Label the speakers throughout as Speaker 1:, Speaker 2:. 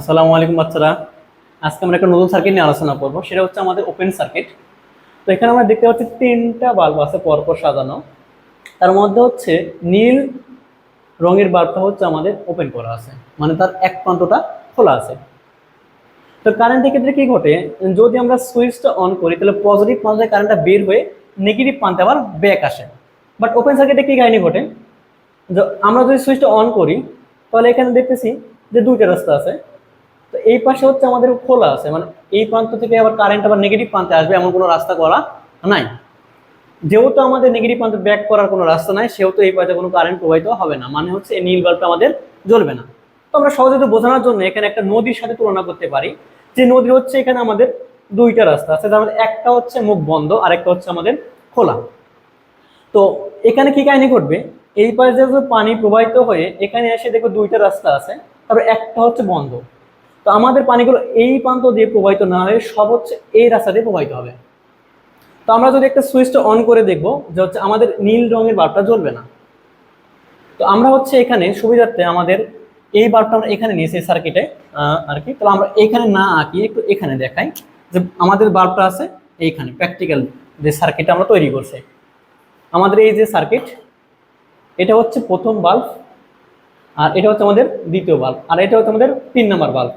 Speaker 1: আসসালামু আলাইকুম বাচ্চারা। আজকে আমরা একটা নতুন সার্কিট নিয়ে আলোচনা করব। সেটা হচ্ছে আমাদের ওপেন সার্কিট তো এখানে আমরা দেখতে পাচ্ছি তিনটা বাল্ব আছে পরপর সাজানো। তার মধ্যে হচ্ছে নীল রঙের বাল্বটা হচ্ছে আমাদের ওপেন করা আছে। মানে তার এক প্রান্তটা খোলা আছে। তো কারেন্টের ক্ষেত্রে কি ঘটে? যদি আমরা সুইচটা অন করি, তাহলে পজিটিভ প্রান্তে কারেন্টটা বের হয়ে নেগেটিভ প্রান্তে আবার ব্যাক আসে। বাট ওপেন সার্কিটে কি কাহিনী ঘটে? আমরা যদি সুইচটা অন করি, তাহলে এখানে দেখতেছি যে দুইটা রাস্তা আছে। তো এই পাশে হচ্ছে আমাদের খোলা আছে মানে এই প্রান্ত থেকে আবার কারেন্ট আবার নেগেটিভ প্রান্তে আসবে এমন কোনো রাস্তা করা নাই। যেহেতু আমাদের নেগেটিভ প্রান্তে ব্যাক করার কোনো রাস্তা নাই, সেহেতু এই পাশে কোনো কারেন্ট প্রবাহিত হবে না মানে হচ্ছে এই নীল বাল্বটা আমাদের জ্বলবে না। তো আমরা সহজে তো বোঝানোর জন্য এখানে একটা নদীর সাথে তুলনা করতে পারি, যে নদী হচ্ছে এখানে আমাদের দুইটা রাস্তা আছে, তার মধ্যে একটা হচ্ছে মুখ বন্ধ আর একটা হচ্ছে আমাদের খোলা। তো এখানে কি কাহিনী ঘটবে? এই পাশে পানি প্রবাহিত হয়ে এখানে এসে দেখো দুইটা রাস্তা আছে, তারপর একটা হচ্ছে বন্ধ। তো আমাদের পানিগুলো এই প্রান্ত দিয়ে প্রবাহিত না হয়ে সব হচ্ছে এই রাস্তা দিয়ে প্রবাহিত হবে। তো আমরা যদি একটা সুইচটা অন করে দেখব যে হচ্ছে আমাদের নীল রঙের বাল্বটা জ্বলবে না। তো আমরা হচ্ছে এখানে সুবিধার্থে আমাদের এই বাল্বটা আমরা এখানে নিয়েছি সার্কিটে আর কি। তাহলে আমরা এখানে না আঁকি, একটু এখানে দেখাই যে আমাদের বাল্বটা আছে এইখানে প্র্যাকটিক্যাল যে সার্কিটটা আমরা তৈরি করছি। আমাদের এই যে সার্কিট এটা হচ্ছে প্রথম বাল্ব আর এটা হচ্ছে আমাদের দ্বিতীয় বাল্ব। আর এটা হচ্ছে আমাদের তিন নম্বর বাল্ব।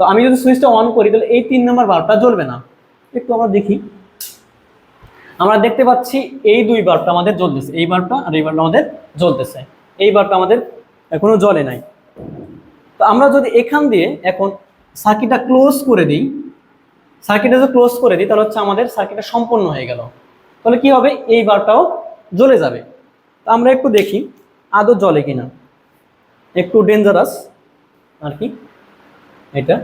Speaker 1: তো আমি যদি সুইচটা অন করি, তাহলে এই তিন নম্বর বাল্বটা জ্বলবে না। একটু আমরা দেখি। আমরা দেখতে পাচ্ছি এই দুই বাল্বটা আমাদের জ্বলতেছে। এই বাল্বটা আর এই বাল্বটা আমাদের জ্বলতেছে। এই বাল্বটা আমাদের এখনও জ্বলে নাই। তো আমরা যদি এখান দিয়ে এখন সার্কিটটা ক্লোজ করে দিই সার্কিটটা যদি ক্লোজ করে দিই, তাহলে হচ্ছে আমাদের সার্কিটটা সম্পূর্ণ হয়ে গেল। তাহলে কি হবে? এই বাল্বটাও জ্বলে যাবে। তো আমরা একটু দেখি, আদৌ জ্বলে কিনা। একটু ডেঞ্জারাস আর কি। এটা।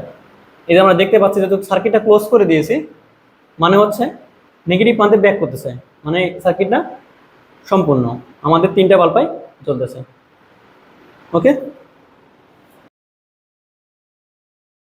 Speaker 1: এই যে আমরা দেখতে পাচ্ছি যেহেতু সার্কিটটা ক্লোজ করে দিয়েছি মানে হচ্ছে নেগেটিভ প্রান্তে ব্যাক করতেছে। মানে সার্কিটটা সম্পূর্ণ। আমাদের তিনটা বাল্পাই চলতেছে। ওকে